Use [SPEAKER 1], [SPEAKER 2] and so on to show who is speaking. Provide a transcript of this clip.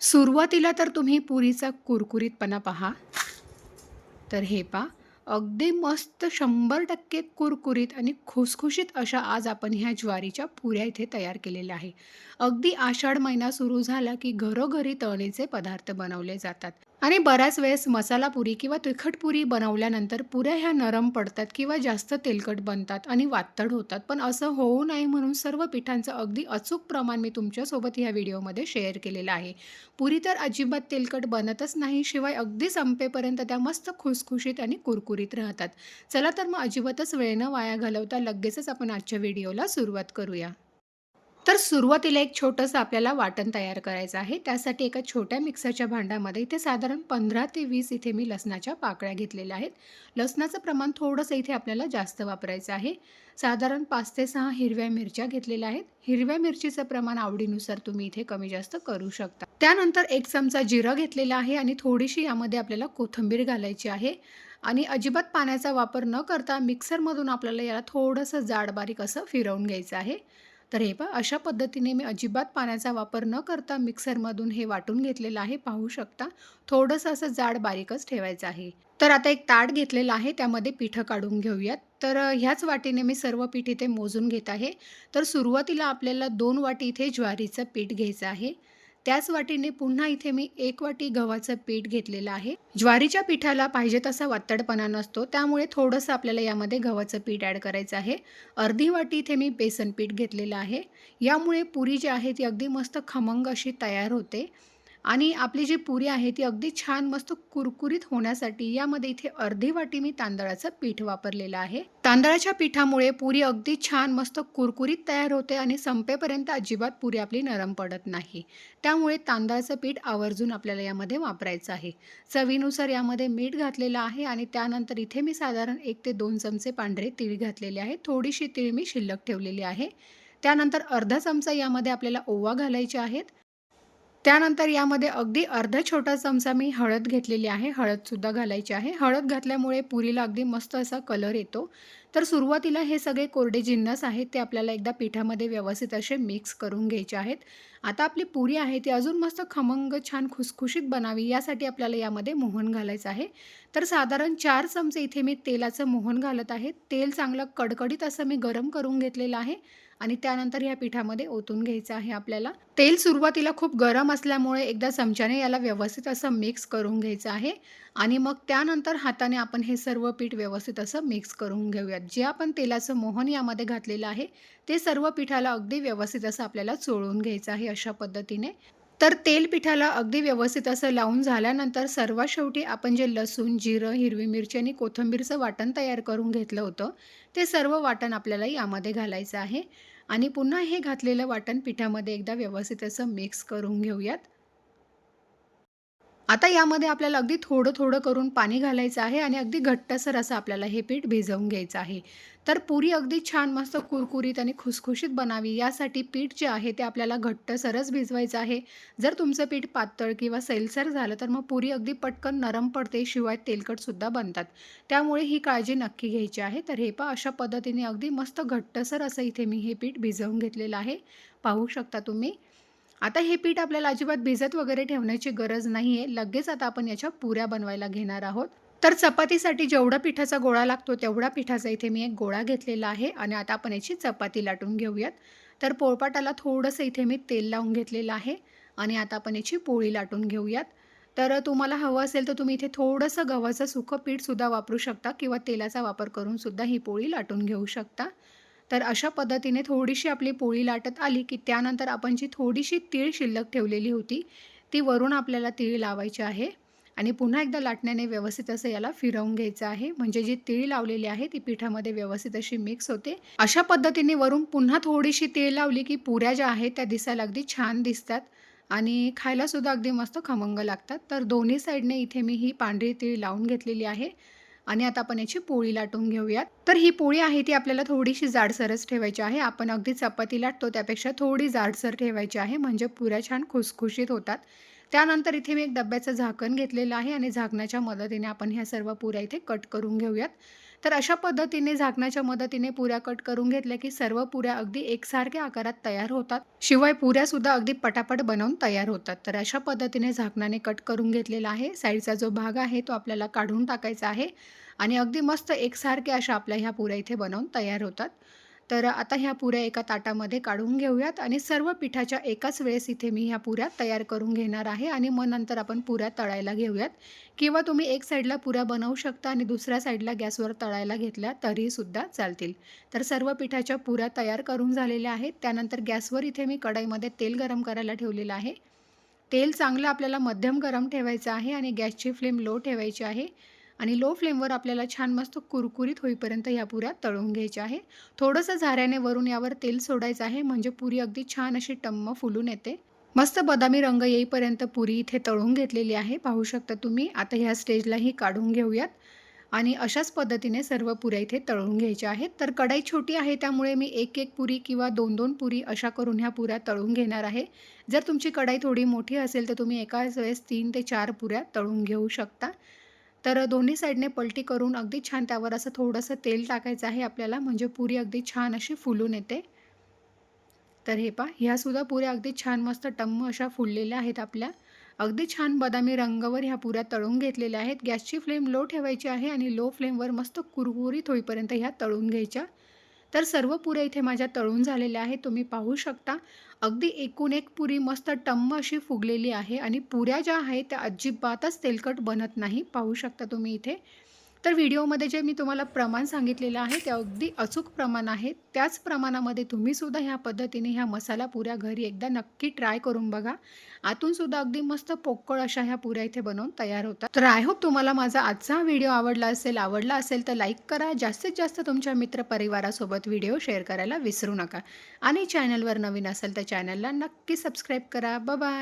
[SPEAKER 1] सुरुवातीला तर तुम्ही पुरीचा कुरकुरीतपणा पहा. तर हे पहा, अगदी मस्त 100% कुरकुरीत आणि खुसखुशीत अशा आज आपण ह्या ज्वारीच्या पुऱ्या इथे तयार केलेल्या आहे. अगदी आषाढ महिना सुरू झाला, की घरोघरी तळणीचे पदार्थ बनवले जातात आणि बऱ्याच वेळेस मसाला पुरी किंवा तिखट पुरी बनवल्यानंतर पुऱ्या ह्या नरम पडतात किंवा जास्त तेलकट बनतात आणि वातड होतात. पण असं होऊ नये म्हणून सर्व पिठांचं अगदी अचूक प्रमाण मी तुमच्यासोबत ह्या व्हिडिओमध्ये शेअर केलेलं आहे. पुरी तर अजिबात तेलकट बनतच नाही, शिवाय अगदी संपेपर्यंत त्या मस्त खुसखुशीत आणि कुरकुरीत राहतात. चला तर मग अजिबातच वेळ न वाया घालवता लगेचच आपण आजच्या व्हिडिओला सुरुवात करूया. तर सुरुवातीला एक छोटंसं आपल्याला वाटण तयार करायचं आहे. त्यासाठी एका छोट्या मिक्सरच्या भांड्यामध्ये इथे साधारण 15 ते वीस इथे मी लसणाच्या पाकळ्या घेतलेल्या आहेत. लसणाचं प्रमाण थोडंसं इथे आपल्याला जास्त वापरायचं आहे. साधारण पाच ते सहा हिरव्या मिरच्या घेतलेल्या आहेत. हिरव्या मिरचीचं प्रमाण आवडीनुसार तुम्ही इथे कमी जास्त करू शकता. त्यानंतर एक चमचा जिरं घेतलेला आहे आणि थोडीशी यामध्ये आपल्याला कोथिंबीर घालायची आहे आणि अजिबात पाण्याचा वापर न करता मिक्सरमधून आपल्याला याला थोडंसं जाड बारीक असं फिरवून घ्यायचं आहे. तर हे पहा अशा पद्धतीने मी अजिबात पाण्याचा वापर न करता मिक्सरमधून हे वाटून घेतलेलं आहे. पाहू शकता. थोडंसं असं जाड बारीकच ठेवायचं आहे. तर आता एक ताट घेतलेलं आहे. त्यामध्ये पिठं काढून घेऊयात. तर ह्याच वाटीने मी सर्व पीठ इथे मोजून घेत आहे. तर सुरुवातीला आपल्याला दोन वाटी इथे ज्वारीचं पीठ घ्यायचं आहे. त्याच वाटीने पुन्हा इथे मी एक वाटी गव्हाचं पीठ घेतलेलं आहे. ज्वारीच्या पिठाला पाहिजे तसा वातडपणा नसतो, त्यामुळे थोडंसं आपल्याला यामध्ये गव्हाचं पीठ ॲड करायचं आहे. अर्धी वाटी इथे मी बेसन पीठ घेतलेलं आहे. यामुळे पुरी जी आहे ती अगदी मस्त खमंग अशी तयार होते आणि आपली जी पुरी आहे ती अगदी छान मस्त कुरकुरीत होण्यासाठी यामध्ये इथे अर्धी वाटी मी तांदळाचं पीठ वापरलेलं आहे. तांदळाच्या पिठामुळे पुरी अगदी छान मस्त कुरकुरीत तयार होते आणि संपेपर्यंत अजिबात पुरी आपली नरम पडत नाही. त्यामुळे तांदळाचं पीठ आवर्जून आपल्याला यामध्ये वापरायचं आहे. चवीनुसार यामध्ये मीठ घातलेलं आहे आणि त्यानंतर इथे मी साधारण एक ते दोन चमचे पांढरे तीळ घातलेले आहे थोडीशी तीळ मी शिल्लक ठेवलेली आहे. त्यानंतर अर्धा चमचा यामध्ये आपल्याला ओवा घालायचे आहेत. त्यानंतर यामध्ये अगदी अर्धा छोटा चमचा मी हळद घेतलेली आहे. हळदसुद्धा घालायची आहे. हळद घातल्यामुळे पुरीला अगदी मस्त असा कलर येतो. तर सुरुवातीला हे सगळे कोरडे जिन्नस आहेत ते आपल्याला एकदा पिठामध्ये व्यवस्थित असे मिक्स करून घ्यायचे आहेत. आता आपली पुरी आहे ती अजून मस्त खमंग छान खुसखुशीत बनावी यासाठी आपल्याला यामध्ये मोहन घालायचं आहे. तर साधारण चार चमचे इथे मी तेलाचं मोहन घालत आहे. तेल चांगलं कडकडीत असं मी गरम करून घेतलेलं आहे आणि त्यानंतर ह्या पिठामध्ये ओतून घ्यायचं आहे आपल्याला. तेल सुरुवातीला खूप गरम असल्यामुळे एकदा चमच्याने याला व्यवस्थित असं मिक्स करून घ्यायचं आहे आणि मग त्यानंतर हाताने आपण हे सर्व पीठ व्यवस्थित असं मिक्स करून घेऊयात. जे आपण तेलाचं मोहन यामध्ये घातलेलं आहे ते सर्व पिठाला अगदी व्यवस्थित असं आपल्याला चोळून घ्यायचं आहे अशा पद्धतीने. तर तेल पिठाला अगदी व्यवस्थित असं लावून झाल्यानंतर सर्वात शेवटी आपण जे लसूण, जिरं, हिरवी मिरची आणि कोथिंबीरचं वाटण तयार करून घेतलं होतं, ते सर्व वाटण आपल्याला यामध्ये घालायचं आहे आणि पुन्हा हे घातलेलं वाटण पिठामध्ये एकदा व्यवस्थित असं मिक्स करून घेऊयात. आता यामध्ये आपल्याला अगदी थोडं-थोडं करून पाणी घालायचं आहे आणि अगदी घट्टसर असं आपल्याला हे पीठ भिजवून घ्यायचं आहे. तर पुरी अगदी छान मस्त कुरकुरीत आणि खुसखुशीत बनावी यासाठी पीठ जे आहे ते आपल्याला घट्टसरच भिजवायचं आहे. जर तुमचं पीठ पातळ किंवा सैलसर झालं तर मग पुरी अगदी पटकन नरम पडते शिवाय तेलकटसुद्धा बनतात. त्यामुळे ही काळजी नक्की घ्यायची आहे. तर हे पहा अशा पद्धतीने अगदी मस्त घट्टसर असं इथे मी हे पीठ भिजवून घेतलेलं आहे. पाहू शकता तुम्ही. आता हे पीठ आपल्याला अजिबात भिजत वगैरे ठेवण्याची गरज नाही आहे. लगेच आता आपण याच्या पुऱ्या बनवायला घेणार आहोत. तर चपातीसाठी जेवढा पिठाचा गोळा लागतो तेवढा पिठाचा इथे मी एक गोळा घेतलेला आहे आणि आता आपण याची चपाती लाटून घेऊयात. तर पोळपाटाला थोडंसं इथे मी तेल लावून घेतलेलं आहे आणि आता आपण याची पोळी लाटून घेऊयात. तर तुम्हाला हवं असेल तर तुम्ही इथे थोडंसं गव्हाचं सुकं पीठसुद्धा वापरू शकता किंवा तेलाचा वापर करूनसुद्धा ही पोळी लाटून घेऊ शकता. तर अशा पद्धतीने थोडीशी आपली पोळी लाटत आली, की त्यानंतर आपण जी थोडीशी तीळ शिल्लक ठेवलेली होती, ती वरून आपल्याला तीळ लावायची आहे आणि पुन्हा एकदा लाटण्याने व्यवस्थित असं याला फिरवून घ्यायचं आहे. म्हणजे जी तीळ लावलेली आहे ती पिठामध्ये व्यवस्थित अशी मिक्स होते. अशा पद्धतीने वरून पुन्हा थोडीशी तीळ लावली, की पुऱ्या ज्या आहेत त्या दिसायला अगदी छान दिसतात आणि खायलासुद्धा अगदी मस्त खमंग लागतात. तर दोन्ही साईडने इथे मी ही पांढरी तीळ लावून घेतलेली आहे आणि आता आपण याची पोळी लाटून घेऊयात. तर ही पोळी आहे ती आपल्याला थोडीशी जाडसरच ठेवायची आहे. आपण अगदी चपाती लाटतो त्यापेक्षा थोडी जाडसर ठेवायची आहे म्हणजे पुऱ्या छान खुसखुशीत होतात. त्यानंतर इथे मी एक डब्याचं झाकण घेतलेलं आहे आणि झाकणाच्या मदतीने आपण ह्या सर्व पुऱ्या इथे कट करून घेऊयात. तर अशा पद्धतीने झाकणाच्या मदतीने पुऱ्या कट करून घेतल्या की सर्व पुऱ्या अगदी एकसारख्या आकारात तयार होतात. शिवाय पुऱ्यासुद्धा अगदी पटापट बनवून तयार होतात. तर अशा पद्धतीने झाकणाने कट करून घेतलेला आहे. साईडचा जो भाग आहे तो आपल्याला काढून टाकायचा आहे आणि अगदी मस्त एकसारख्या अशा आपल्या ह्या पुऱ्या इथे बनवून तयार होतात. तर आता ह्या पुऱ्या एका ताटामध्ये काढून घेऊयात आणि सर्व पिठाच्या एकाच वेळेस इथे मी ह्या पुऱ्या तयार करून घेणार आहे आणि मग नंतर आपण पुऱ्या तळायला घेऊयात. किंवा तुम्ही एक साईडला पुऱ्या बनवू शकता आणि दुसऱ्या साईडला गॅसवर तळायला घेतल्या तरीसुद्धा चालतील. तर सर्व पिठाच्या पुऱ्या तयार करून झालेल्या आहेत. त्यानंतर गॅसवर इथे मी कढईमध्ये तेल गरम करायला ठेवलेलं आहे. तेल चांगलं आपल्याला मध्यम गरम ठेवायचं आहे आणि गॅसची फ्लेम लो ठेवायची आहे. आणि लो फ्लेमवर आपल्याला छान मस्त कुरकुरीत होईपर्यंत ह्या पुऱ्या तळून घ्यायच्या आहे. थोडंसं झाऱ्याने वरून यावर तेल सोडायचं आहे म्हणजे पुरी अगदी छान अशी टम्म फुलून येते. मस्त बदामी रंग येईपर्यंत पुरी इथे तळून घेतलेली आहे. पाहू शकता तुम्ही आता ह्या स्टेजलाही काढून घेऊयात. आणि अशाच पद्धतीने सर्व पुऱ्या इथे तळून घ्यायच्या आहेत. तर कढाई छोटी आहे त्यामुळे मी एक एक पुरी किंवा दोन दोन पुरी अशा करून ह्या पुऱ्या तळून घेणार आहे. जर तुमची कढाई थोडी मोठी असेल तर तुम्ही एकाच वेळेस तीन ते चार पुऱ्या तळून घेऊ शकता. तर दोन्ही साईडने पलटी करून अगदी छान त्यावर असं थोडंसं तेल टाकायचं आहे आपल्याला म्हणजे पुरी अगदी छान अशी फुलून येते. तर हे पा ह्यासुद्धा पुऱ्या अगदी छान मस्त टम्म अशा फुललेल्या आहेत आपल्या. अगदी छान बदामी रंगावर ह्या पुऱ्या तळून घेतलेल्या आहेत. गॅसची फ्लेम लो ठेवायची आहे आणि लो फ्लेमवर मस्त कुरकुरीत होईपर्यंत ह्या तळून घ्यायच्या. तर सर्व पुऱ्या इथे माझ्या तळून झालेल्या आहेत. तुम्ही पाहू शकता. अगदी एकूण एक पुरी मस्त टम्म अशी फुगलेली आहे आणि पुऱ्या ज्या आहेत त्या अजिबातच तेलकट बनत नाही. पाहू शकता तुम्ही इथे. तर व्हिडिओमध्ये जे मी तुम्हाला प्रमाण सांगितलेलं आहे ते अगदी अचूक प्रमाण आहे. त्याच प्रमाणामध्ये तुम्हीसुद्धा ह्या पद्धतीने ह्या मसाला पुऱ्या घरी एकदा नक्की ट्राय करून बघा. आतूनसुद्धा अगदी मस्त पोकळ अशा ह्या पुऱ्या इथे बनवून तयार होतात. तर आय होप तुम्हाला माझा आजचा व्हिडिओ आवडला असेल आवडला असेल तर लाईक करा. जास्तीत जास्त तुमच्या मित्रपरिवारासोबत व्हिडिओ शेअर करायला विसरू नका. आणि चॅनलवर नवीन असेल तर चॅनलला नक्की सबस्क्राईब करा. बाय.